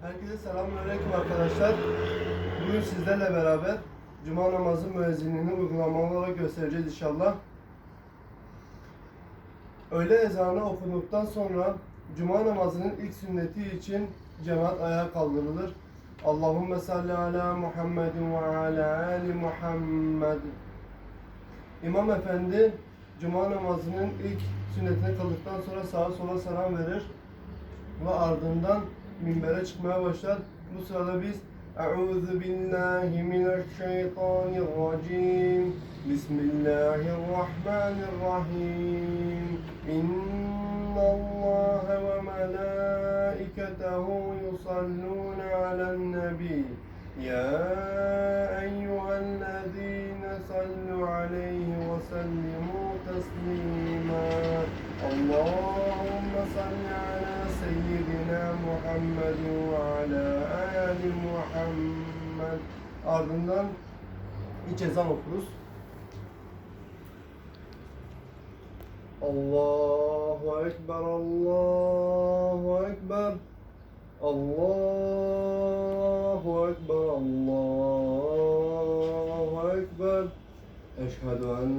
Herkese selamünaleyküm arkadaşlar. Bugün sizlerle beraber Cuma namazı müezzinliğini uygulamalı olarak göstereceğiz inşallah. Öğle ezanı okunduktan sonra Cuma namazının ilk sünneti için cemaat ayağa kaldırılır. Allahümme salli ala Muhammedin ve ala ali Muhammed. İmam Efendi Cuma namazının ilk sünnetini kıldıktan sonra sağa sola selam verir ve ardından minbere çıkmaya başlar. Bu sırada biz Euzu billahi mineşşeytanirracim. Bismillahirrahmanirrahim. Ala ali Muhammed. Ardından iç ezan okuruz. Allahu Ekber, Allahu Ekber. Allahu Ekber, Allahu Ekber. Eşhedü en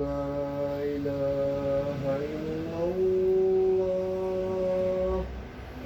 la ilahe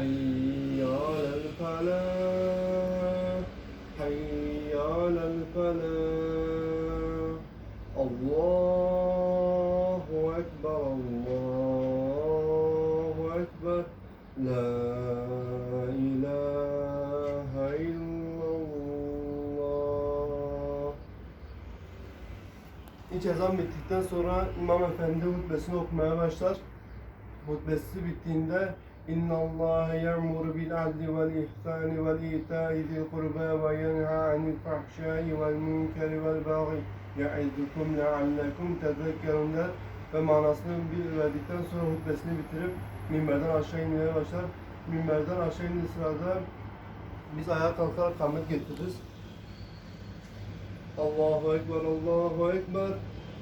حي على الفلاح حي على الفلاح الله أكبر الله أكبر لا إله إلا الله İç ezan bittikten sonra İmam Efendi hutbesini okumaya başlar. Hutbesi bittiğinde Vel ita'i zil kurba ve yenha anil fahşai vel munkeri vel baghi ya'idukum leallekum tezekkerun der ve manasını verdikten sonra hutbesini bitirip minberden aşağı inmeye başlar. Minberden aşağı indiği sırada biz ayağa kalkarak kamet getiririz. Allahu Ekber, Allahu Ekber.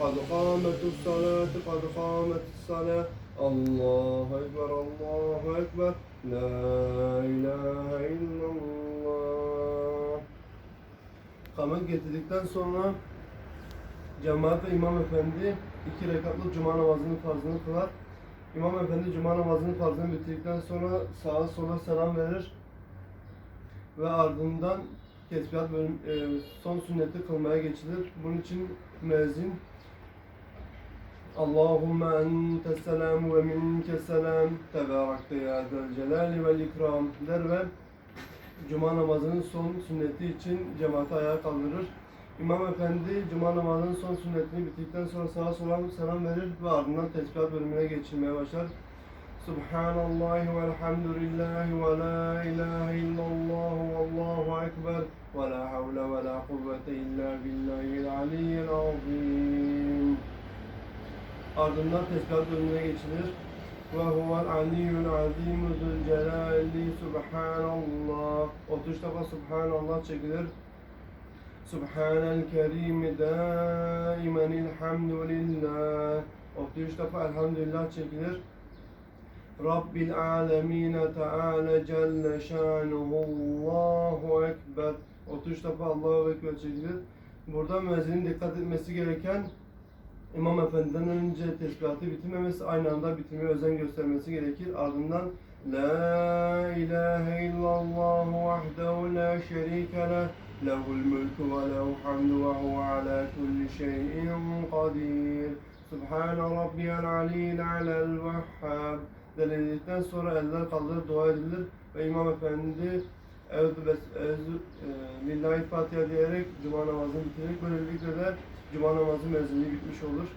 قد قامت الصلاة قد قامت الصلاة الله أكبر الله أكبر لا إله إلا الله Kamet getirdikten sonra cemaat ve İmam Efendi iki rekatlı cuma namazının farzını kılar. İmam Efendi cuma namazının farzını bitirdikten sonra sağa sola selam verir ve ardından tesbihat bölüm, e, son sünneti kılmaya geçilir. Bunun için müezzin Selam ve minke selam tebarakte ya zel celali vel ikram der ve Cuma namazının son sünneti için cemaati ayağa kaldırır. İmam Efendi Cuma namazının son sünnetini bittikten sonra sağa sola selam verir ve ardından tesbihat bölümüne geçirmeye başlar. Subhanallah ve elhamdülillahi ve la ilahe illallah ve allahu ekber ve la havle ve la kuvvete illa billahil aliyyil azim. Ardından tesbihat bölümüne geçilir. Ve huvel aliyyul azim zul celali subhanallah. 30 defa subhanallah çekilir. Subhanel kerim daimen elhamdülillah. 33 defa elhamdülillah çekilir. Rabbil alemine teala celle şanuhu Allahu ekber 33 defa Allahu ekber çekilir. Burada müezzinin dikkat etmesi gereken İmam Efendi'den önce tesbihatı bitirmemesi, aynı anda bitirmeye özen göstermesi gerekir. Ardından La ilahe illallah vahdehu la şerike leh lehul mulku ve lehu hamdu ve huve ala kulli şeyin kadir. Subhane rabbiyel aliyil alel vahhab. Denildikten sonra eller kaldırıp dua edilir ve İmam Efendi Euzu Billahi Fatiha diyerek cuma namazını bitirir. Böylelikle de Cuma namazı mezunluğu bitmiş olur.